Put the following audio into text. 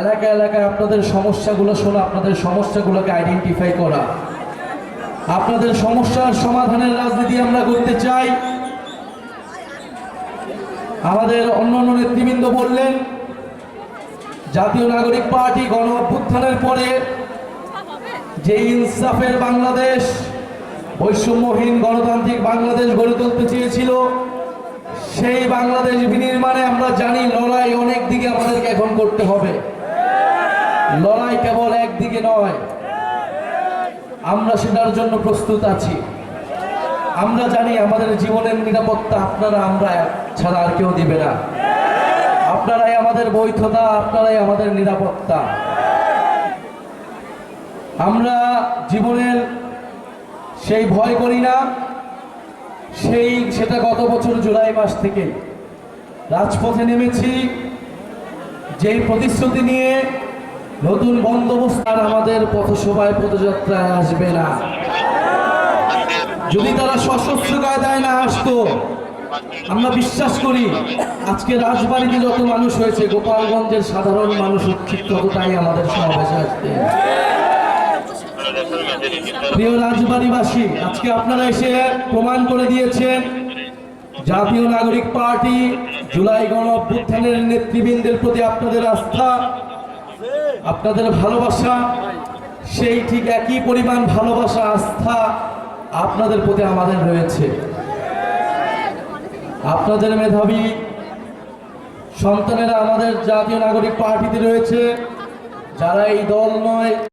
এলাকা এলাকায় আপনাদের সমস্যাগুলো শোনা, আপনাদের সমস্যাগুলোকে আইডেন্টিফাই করা। আপনাদের সমস্যার সমাধানের রাজনীতি আমরা করতে চাই। আমাদের অন্য অন্য নেতৃবৃন্দ বললেন, জাতীয় নাগরিক পার্টি গণ অভ্যুত্থানের পরে যে ইনসাফের বাংলাদেশ, বৈষম্যহীন গণতান্ত্রিক বাংলাদেশ গড়ে তুলতে চেয়েছিল, সেই বাংলাদেশ বিনির্মাণে আমরা জানি লড়াই অনেক দিকে আমাদেরকে এখন করতে হবে। লড়াই কেবল একদিকে নয়। আমরা সেটার জন্য প্রস্তুত আছি। আমরা জানি আমাদের জীবনের নিরাপত্তা আপনারা, আমরা ছাড়া আর কেউ দিবে না। আপনারাই আমাদের বৈধতা, আপনারাই আমাদের নিরাপত্তা। আমরা জীবনের সেই ভয় করি না, সেই সেটা গত বছর জুলাই মাস থেকে। রাজপথে নেমেছি, যেই প্রতিশ্রুতি নিয়ে নতুন বন্দোবস্ত আর আমাদের পথসভায় পদযাত্রায় আসবে না। যদি তারা সশস্ত্র কায়দায় না আসতো, আমরা বিশ্বাস করি আজকে রাজবাড়িতে যত মানুষ হয়েছে, গোপালগঞ্জের সাধারণ মানুষ উৎক্ষিপ্ত ততটাই আমাদের সমাবেশে আসতে প্রিয় রাজবাড়িবাসী, আজকে আপনারা এসে প্রমাণ করে দিয়েছেন, জাতীয় নাগরিক পার্টি জুলাই গণ অভ্যুত্থানের নেতৃবৃন্দের প্রতি আপনাদের আস্থা আপনাদের ভালোবাসা, সেই ঠিক একই পরিমাণ ভালোবাসা, আস্থা আপনাদের প্রতি আমাদের রয়েছে। আপনাদের মেধাবী সন্তানেরা আমাদের জাতীয় নাগরিক পার্টিতে রয়েছে। যারা এই দল নয়